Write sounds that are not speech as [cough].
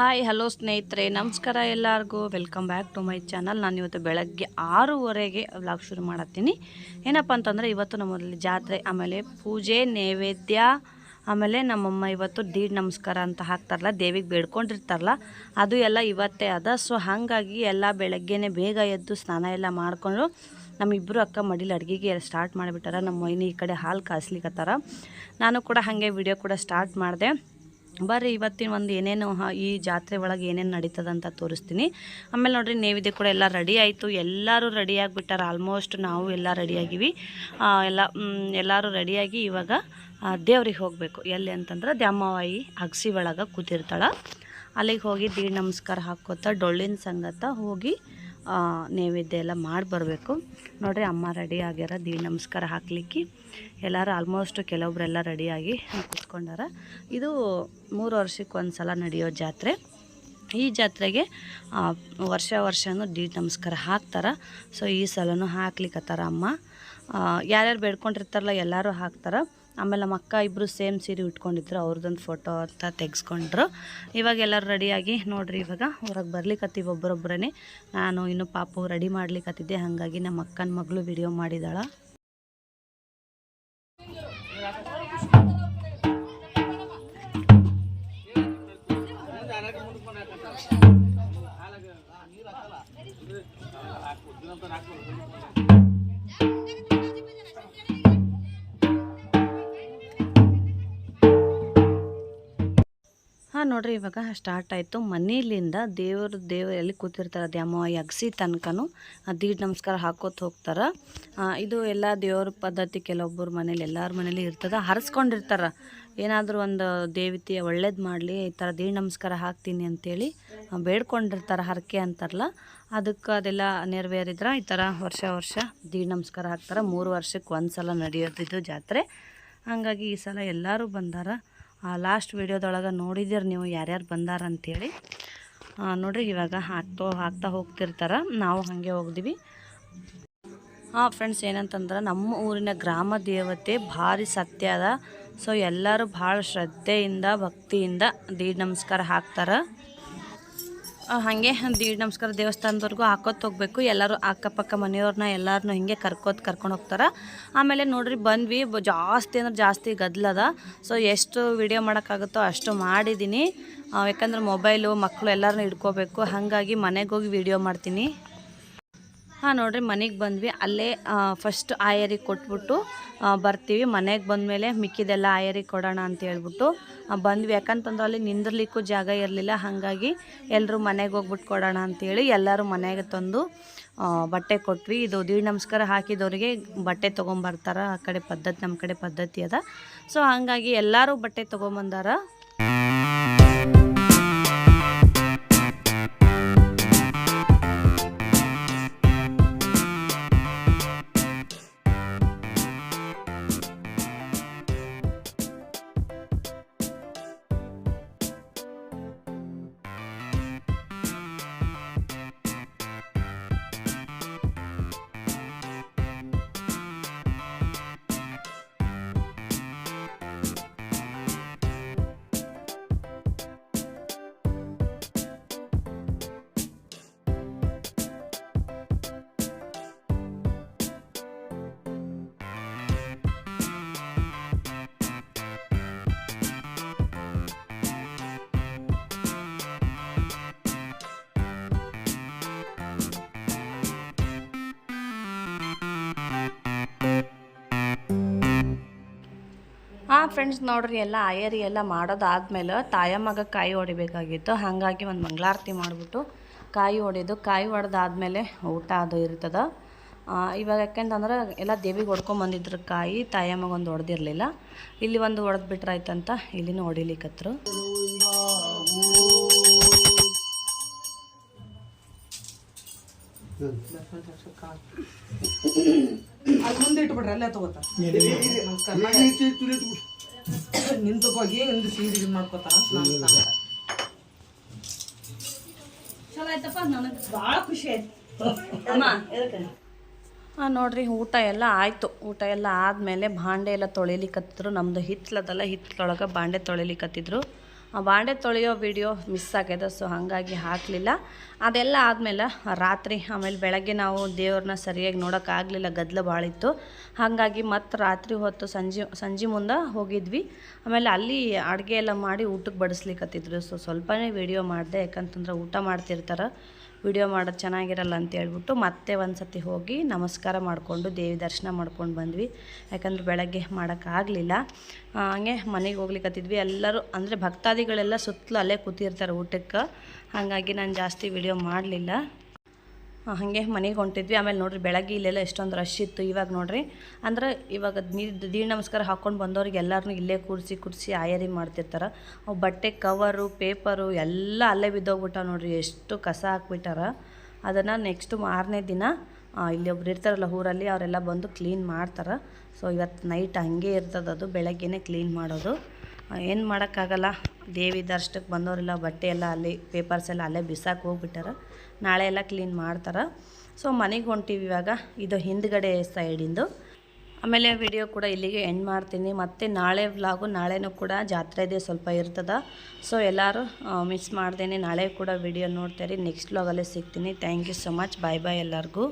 Hi, hello ಸ್ನೇಹಿತರೆ, ನಮಸ್ಕಾರ ಎಲ್ಲರಿಗೂ. Welcome back to my channel ನಾನು ಇವತ್ತು ಬೆಳಗ್ಗೆ ಆರೂವರೆಗೆ ವ್ಲಾಗ್ ಶುರು ಮಾಡತ್ತೀನಿ. ಏನಪ್ಪ ಅಂತಂದರೆ, ಇವತ್ತು ನಮ್ಮಲ್ಲಿ ಜಾತ್ರೆ, ಆಮೇಲೆ ಪೂಜೆ, ನೈವೇದ್ಯ, ಆಮೇಲೆ ನಮ್ಮಮ್ಮ ಇವತ್ತು ದೀಡ್ ನಮಸ್ಕಾರ ಅಂತ ಹಾಕ್ತಾರಲ್ಲ, ದೇವಿಗೆ ಬೇಡ್ಕೊಂಡಿರ್ತಾರಲ್ಲ, ಅದು ಎಲ್ಲ ಇವತ್ತೇ ಅದ. ಸೊ ಹಾಗಾಗಿ ಎಲ್ಲ ಬೆಳಗ್ಗೆನೇ ಬೇಗ ಎದ್ದು ಸ್ನಾನ ಎಲ್ಲ ಮಾಡಿಕೊಂಡು ನಮ್ಮಿಬ್ಬರು ಅಕ್ಕ ಮಡಿಲಿ ಅಡುಗೆಗೆ ಸ್ಟಾರ್ಟ್ ಮಾಡಿಬಿಟ್ಟಾರ. ನಮ್ಮ ಮೈನಿ ಈ ಕಡೆ ಹಾಲು ಕಾಸ್ಲಿಕತ್ತಾರ. ನಾನು ಕೂಡ ಹಾಗೆ ವಿಡಿಯೋ ಕೂಡ ಸ್ಟಾರ್ಟ್ ಮಾಡಿದೆ. ಬರ್ರಿ, ಇವತ್ತಿನ ಒಂದು ಏನೇನು ಈ ಜಾತ್ರೆ ಒಳಗೆ ಏನೇನು ನಡೀತದಂತ ತೋರಿಸ್ತೀನಿ. ಆಮೇಲೆ ನೋಡಿರಿ, ನೇವಿದೆ ಕೂಡ ಎಲ್ಲ ರೆಡಿ ಆಯಿತು. ಎಲ್ಲರೂ ರೆಡಿ ಆಗಿಬಿಟ್ಟಾರೆ. ಆಲ್ಮೋಸ್ಟ್ ನಾವು ಎಲ್ಲ ರೆಡಿಯಾಗಿವಿ ಎಲ್ಲ ಎಲ್ಲರೂ ರೆಡಿಯಾಗಿ ಇವಾಗ ದೇವ್ರಿಗೆ ಹೋಗಬೇಕು. ಎಲ್ಲಿ ಅಂತಂದ್ರೆ ದ್ಯಾಮವಾಯಿ ಅಗಸಿ ಒಳಗೆ ಕೂತಿರ್ತಾಳೆ. ಅಲ್ಲಿಗೆ ಹೋಗಿ ದೀಡ್ ನಮಸ್ಕಾರ ಹಾಕೋತ ಡೊಳ್ಳಿನ ಸಂಗತ ಹೋಗಿ ನೈವೇದ್ಯ ಎಲ್ಲ ಮಾಡಿ ಬರಬೇಕು. ನೋಡಿರಿ ಅಮ್ಮ ರೆಡಿ ಆಗ್ಯಾರ, ದೀ ನಮಸ್ಕಾರ ಹಾಕ್ಲಿಕ್ಕೆ. ಎಲ್ಲರೂ ಆಲ್ಮೋಸ್ಟ್ ಕೆಲವೊಬ್ರೆಲ್ಲ ರೆಡಿಯಾಗಿ ಕೂತ್ಕೊಂಡಾರ. ಇದು ಮೂರು ವರ್ಷಕ್ಕೆ ಒಂದು ಸಲ ನಡೆಯೋ ಜಾತ್ರೆ. ಈ ಜಾತ್ರೆಗೆ ವರ್ಷ ವರ್ಷವೂ ದೀಡ್ ನಮಸ್ಕಾರ ಹಾಕ್ತಾರೆ. ಸೊ ಈ ಸಲನೂ ಹಾಕ್ಲಿಕ್ಕತ್ತಾರ ಅಮ್ಮ. ಯಾರ್ಯಾರು ಬೇಡ್ಕೊಂಡಿರ್ತಾರಲ್ಲ ಎಲ್ಲರೂ ಹಾಕ್ತಾರೆ. ಆಮೇಲೆ ನಮ್ಮ ಅಕ್ಕ ಇಬ್ಬರು ಸೇಮ್ ಸೀರೆ ಉಟ್ಕೊಂಡಿದ್ರು, ಅವ್ರದ್ದೊಂದು ಫೋಟೋ ಅಂತ ತೆಗೆಸ್ಕೊಂಡ್ರು. ಇವಾಗ ಎಲ್ಲರೂ ರೆಡಿಯಾಗಿ ನೋಡ್ರಿ ಇವಾಗ ಹೊರಗೆ ಬರ್ಲಿಕ್ಕತ್ತೀವಿ ಒಬ್ಬರೊಬ್ಬರೇ ನಾನು ಇನ್ನು ಪಾಪು ರೆಡಿ ಮಾಡ್ಲಿಕ್ಕತ್ತಿದ್ದೆ ಹಾಗಾಗಿ ನಮ್ಮ ಅಕ್ಕನ ಮಗಳು ವಿಡಿಯೋ ಮಾಡಿದಾಳ. ಹಾಂ, ನೋಡಿರಿ, ಇವಾಗ ಸ್ಟಾರ್ಟ್ ಆಯಿತು. ಮನೆಯಲ್ಲಿಂದ ದೇವ್ರ, ದೇವ್ರು ಎಲ್ಲಿ ಕೂತಿರ್ತಾರೆ ದ್ಯಾಮ ಯಗ್ಸಿ ತನಕನೂ ದೀಡ್ ನಮಸ್ಕಾರ ಹಾಕೋತ ಹೋಗ್ತಾರೆ. ಇದು ಎಲ್ಲ ದೇವ್ರ ಪದ್ಧತಿ, ಕೆಲವೊಬ್ಬರ ಮನೇಲಿ, ಎಲ್ಲರ ಮನೇಲಿ ಇರ್ತದೆ, ಹರಿಸ್ಕೊಂಡಿರ್ತಾರೆ. ಏನಾದರೂ ಒಂದು ದೇವತೆಯ ಒಳ್ಳೇದು ಮಾಡಲಿ, ಈ ಥರ ದೀಡ್ ನಮಸ್ಕಾರ ಹಾಕ್ತೀನಿ ಅಂತೇಳಿ ಬೇಡ್ಕೊಂಡಿರ್ತಾರೆ, ಹರಕೆ ಅಂತಾರಲ್ಲ, ಅದಕ್ಕೆ ಅದೆಲ್ಲ ನೆರವೇರಿದ್ರೆ ಈ ಥರ ವರ್ಷ ವರ್ಷ ದೀಡ್ ನಮಸ್ಕಾರ ಹಾಕ್ತಾರೆ. ಮೂರು ವರ್ಷಕ್ಕೆ ಒಂದು ಸಲ ನಡೆಯೋದಿದ್ದು ಜಾತ್ರೆ. ಹಾಗಾಗಿ ಈ ಸಲ ಎಲ್ಲರೂ ಬಂದಾರ. ಲಾಸ್ಟ್ ವೀಡಿಯೋದೊಳಗೆ ನೋಡಿದ್ದೀರಿ ನೀವು ಯಾರ್ಯಾರು ಬಂದಾರ ಅಂಥೇಳಿ ನೋಡ್ರಿ ಇವಾಗ ಹಾಕ್ತೋ ಹಾಕ್ತಾ ಹೋಗ್ತಿರ್ತಾರೆ. ನಾವು ಹಾಗೆ ಹೋಗಿದ್ವಿ. ಹಾಂ ಫ್ರೆಂಡ್ಸ್ ಏನಂತಂದ್ರೆ ನಮ್ಮ ಊರಿನ ಗ್ರಾಮ ದೇವತೆ ಭಾರಿ ಸತ್ಯ ಅದ. ಸೊ ಎಲ್ಲರೂ ಭಾಳ ಶ್ರದ್ಧೆಯಿಂದ ಭಕ್ತಿಯಿಂದ ದೀಡ್ ನಮಸ್ಕಾರ ಹಾಕ್ತಾರೆ. ಆ, ಹಾಗೆ ದೀಡ್ ನಮಸ್ಕಾರ ದೇವಸ್ಥಾನದವರೆಗೂ ಹಾಕೋತ್ ಹೋಗ್ಬೇಕು. ಎಲ್ಲರೂ ಅಕ್ಕಪಕ್ಕ ಮನೆಯವ್ರನ್ನ ಎಲ್ಲರನ್ನೂ ಹಿಂಗೆ ಕರ್ಕೋತ್ ಕರ್ಕೊಂಡು ಹೋಗ್ತಾರೆ. ಆಮೇಲೆ ನೋಡ್ರಿ ಬಂದ್ವಿ ಜಾಸ್ತಿ ಅಂದ್ರೆ ಜಾಸ್ತಿ ಗದ್ದಲದ ಸೊ ಎಷ್ಟು ವಿಡಿಯೋ ಮಾಡೋಕ್ಕಾಗುತ್ತೋ ಅಷ್ಟು ಮಾಡಿದ್ದೀನಿ ಯಾಕಂದ್ರೆ ಮೊಬೈಲು ಮಕ್ಕಳು ಎಲ್ಲರನ್ನೂ ಇಟ್ಕೋಬೇಕು ಹಾಗಾಗಿ ಮನೆಗೆ ಹೋಗಿ ವಿಡಿಯೋ ಮಾಡ್ತೀನಿ. ಹಾಂ, ನೋಡ್ರಿ, ಮನೆಗೆ ಬಂದ್ವಿ. ಅಲ್ಲೇ ಫಸ್ಟ್ ಆಯರಿಗೆ ಕೊಟ್ಬಿಟ್ಟು ಬರ್ತೀವಿ. ಮನೆಗೆ ಬಂದಮೇಲೆ ಮಿಕ್ಕಿದೆಲ್ಲ ಆಯರಿಗೆ ಕೊಡೋಣ ಅಂತ ಹೇಳ್ಬಿಟ್ಟು ಬಂದ್ವಿ. ಯಾಕಂತಂದ್ರೆ ಅಲ್ಲಿ ನಿಂದಿರ್ಲಿಕ್ಕೂ ಜಾಗ ಇರಲಿಲ್ಲ. ಹಾಗಾಗಿ ಎಲ್ಲರೂ ಮನೆಗೆ ಹೋಗ್ಬಿಟ್ಟು ಕೊಡೋಣ ಅಂತೇಳಿ ಎಲ್ಲರೂ ಮನೆಗೆ ತಂದು ಬಟ್ಟೆ ಕೊಟ್ವಿ. ಇದು ದೀಡ್ ನಮಸ್ಕಾರ ಹಾಕಿದವರಿಗೆ ಬಟ್ಟೆ ತೊಗೊಂಬರ್ತಾರೆ. ಆ ಕಡೆ ಪದ್ಧತಿ ನಮ್ಮ ಕಡೆ ಪದ್ಧತಿ ಅದ. ಸೊ ಹಾಗಾಗಿ ಎಲ್ಲರೂ ಬಟ್ಟೆ ತೊಗೊಂಬಂದಾರ. ಫ್ರೆಂಡ್ಸ್ ನೋಡ್ರಿ ಎಲ್ಲ ಆಯರಿ ಎಲ್ಲ ಮಾಡೋದಾದ್ಮೇಲೆ ತಾಯಮ್ಮಗ ಕಾಯಿ ಹೊಡಿಬೇಕಾಗಿತ್ತು ಹಾಗಾಗಿ ಒಂದು ಮಂಗಳಾರತಿ ಮಾಡಿಬಿಟ್ಟು ಕಾಯಿ ಹೊಡೆದು ಕಾಯಿ ಹೊಡೆದಾದ್ಮೇಲೆ ಊಟ ಅದು ಇರ್ತದೆ ಆ, ಇವಾಗ ಯಾಕೆಂತಂದ್ರೆ ಎಲ್ಲ ದೇವಿಗೆ ಹೊಡ್ಕೊಂಬಂದಿದ್ರು ಕಾಯಿ ತಾಯಮ್ಮಗ ಒಂದು ಹೊಡೆದಿರಲಿಲ್ಲ ಇಲ್ಲಿ ಒಂದು ಹೊಡೆದ್ಬಿಟ್ರಾಯ್ತಂತ ಇಲ್ಲಿನೂ ಹೊಡಿಲಿಕ್ಕತ್ರು ಮುಂದೆ ಇಟ್ಬಿಡ್ರಿ ಅಲ್ಲೇ ತಗೋತಾರ [coughs] ಹೋಗಿ ನಿಂದು ಸೀರೆ ಇದು ಮಾಡ್ಕೋತಾರ ಅಂತ ನಾನು ಸಂಗಡ. ಚಲೋ ಆಯ್ತಪ್ಪ ನನಗೆ ಭಾಳ ಖುಷಿ ಆಯ್ತು. ಹಾಂ ನೋಡ್ರಿ ಊಟ ಎಲ್ಲ ಆಯಿತು. ಊಟ ಎಲ್ಲ ಆದಮೇಲೆ ಭಾಂಡೆ ಎಲ್ಲ ತೊಳಿಲಿಕ್ಕತ್ತಿದ್ರು ನಮ್ಮದು ಹಿತ್ತಲದಲ್ಲ ಹಿತ್ತಲೊಳಗೆ ಬಾಂಡೆ ತೊಳಿಲಿಕತ್ತಿದ್ರು ಆ ಬಾಂಡೆ ತೊಳೆಯೋ ವಿಡಿಯೋ ಮಿಸ್ ಆಗಿದೆ ಸೊ ಹಾಗಾಗಿ ಹಾಕಲಿಲ್ಲ. ಅದೆಲ್ಲ ಆದಮೇಲೆ ರಾತ್ರಿ, ಆಮೇಲೆ ಬೆಳಗ್ಗೆ ನಾವು ದೇವ್ರನ್ನ ಸರಿಯಾಗಿ ನೋಡೋಕ್ಕಾಗಲಿಲ್ಲ, ಗದ್ದಲ ಭಾಳ ಇತ್ತು. ಹಾಗಾಗಿ ಮತ್ತು ರಾತ್ರಿ ಹೊತ್ತು ಸಂಜೆ ಸಂಜೆ ಮುಂದೆ ಹೋಗಿದ್ವಿ. ಆಮೇಲೆ ಅಲ್ಲಿ ಅಡುಗೆ ಎಲ್ಲ ಮಾಡಿ ಊಟಕ್ಕೆ ಬಡಿಸ್ಲಿಕ್ಕತ್ತಿದ್ರು ಸೊ ಸ್ವಲ್ಪನೇ ವಿಡಿಯೋ ಮಾಡಿದೆ, ಯಾಕಂತಂದ್ರೆ ಊಟ ಮಾಡ್ತಿರ್ತಾರೆ. ವಿಡಿಯೋ ಮಾಡೋದು ಚೆನ್ನಾಗಿರಲ್ಲ ಅಂತ ಹೇಳ್ಬಿಟ್ಟು ಮತ್ತೆ ಒಂದು ಸತಿ ಹೋಗಿ ನಮಸ್ಕಾರ ಮಾಡಿಕೊಂಡು ದೇವಿ ದರ್ಶನ ಮಾಡ್ಕೊಂಡು ಬಂದ್ವಿ. ಯಾಕಂದ್ರೆ ಬೆಳಗ್ಗೆ ಮಾಡೋಕ್ಕಾಗಲಿಲ್ಲ ಹಂಗೆ ಮನೆಗೆ ಹೋಗ್ಲಿಕ್ಕತ್ತಿದ್ವಿ ಎಲ್ಲರೂ ಅಂದರೆ ಭಕ್ತಾದಿಗಳೆಲ್ಲ ಸುತ್ತಲೂ ಅಲ್ಲೇ ಕೂತಿರ್ತಾರೆ ಊಟಕ್ಕೆ. ಹಾಗಾಗಿ ನಾನು ಜಾಸ್ತಿ ವಿಡಿಯೋ ಮಾಡಲಿಲ್ಲ. ಹಾಗೆ ಮನೆಗೆ ಹೊಂಟಿದ್ವಿ. ಆಮೇಲೆ ನೋಡ್ರಿ ಬೆಳಗ್ಗೆ ಇಲ್ಲೆಲ್ಲ ಎಷ್ಟೊಂದು ರಶ್ ಇತ್ತು ಇವಾಗ ನೋಡ್ರಿ. ಅಂದ್ರೆ ಇವಾಗ ದೀಡ್ ನಮಸ್ಕಾರ ಹಾಕ್ಕೊಂಡು ಬಂದವ್ರಿಗೆ ಎಲ್ಲರನ್ನೂ ಇಲ್ಲೇ ಕೂರಿಸಿ ಕೂರಿಸಿ ಆಯರಿ ಮಾಡ್ತಿರ್ತಾರೆ. ಅವು ಬಟ್ಟೆ ಕವರು ಪೇಪರು ಎಲ್ಲ ಅಲ್ಲೇ ಬಿದ್ದೋಗ್ಬಿಟ್ಟ ನೋಡ್ರಿ. ಎಷ್ಟು ಕಸ ಹಾಕ್ಬಿಟ್ಟಾರ. ಅದನ್ನು ನೆಕ್ಸ್ಟ್ ಮಾರನೇ ದಿನ ಇಲ್ಲಿ ಒಬ್ರು ಇರ್ತಾರಲ್ಲ ಊರಲ್ಲಿ ಅವರೆಲ್ಲ ಬಂದು ಕ್ಲೀನ್ ಮಾಡ್ತಾರೆ. ಸೊ ಇವತ್ತು ನೈಟ್ ಹಂಗೆ ಇರ್ತದದು ಬೆಳಗ್ಗೆನೇ ಕ್ಲೀನ್ ಮಾಡೋದು. ಏನು ಮಾಡೋಕ್ಕಾಗಲ್ಲ. ದೇವಿ ದರ್ಶನಕ್ಕೆ ಬಂದವರೆಲ್ಲ ಬಟ್ಟೆ ಎಲ್ಲ ಅಲ್ಲಿ ಪೇಪರ್ಸ್ ಎಲ್ಲ ಅಲ್ಲೇ ಬಿಸಾಕಿ ಹೋಗ್ಬಿಟ್ಟಾರ. ನಾಳೆ ಎಲ್ಲ ಕ್ಲೀನ್ ಮಾಡ್ತಾರೆ. ಸೊ ಮನೆಗೆ ಹೊಂಟೀವಿ ಇವಾಗ. ಇದು ಹಿಂದ್ಗಡೆ ಸೈಡಿಂದು ಆಮೇಲೆ ವಿಡಿಯೋ ಕೂಡ ಇಲ್ಲಿಗೆ ಎಂಡ್ ಮಾಡ್ತೀನಿ. ಮತ್ತು ನಾಳೆ ವ್ಲಾಗು ನಾಳೆನೂ ಕೂಡ ಜಾತ್ರೆ ಇದೆ, ಸ್ವಲ್ಪ ಇರ್ತದೆ. ಸೊ ಎಲ್ಲರೂ ಮಿಸ್ ಮಾಡ್ದೇನೆ. ನಾಳೆ ಕೂಡ ವಿಡಿಯೋ ನೋಡ್ತಾರೆ. ನೆಕ್ಸ್ಟ್ ವ್ಲಾಗಲ್ಲೇ ಸಿಗ್ತೀನಿ. Thank you so much bye bye ಎಲ್ಲರಿಗೂ.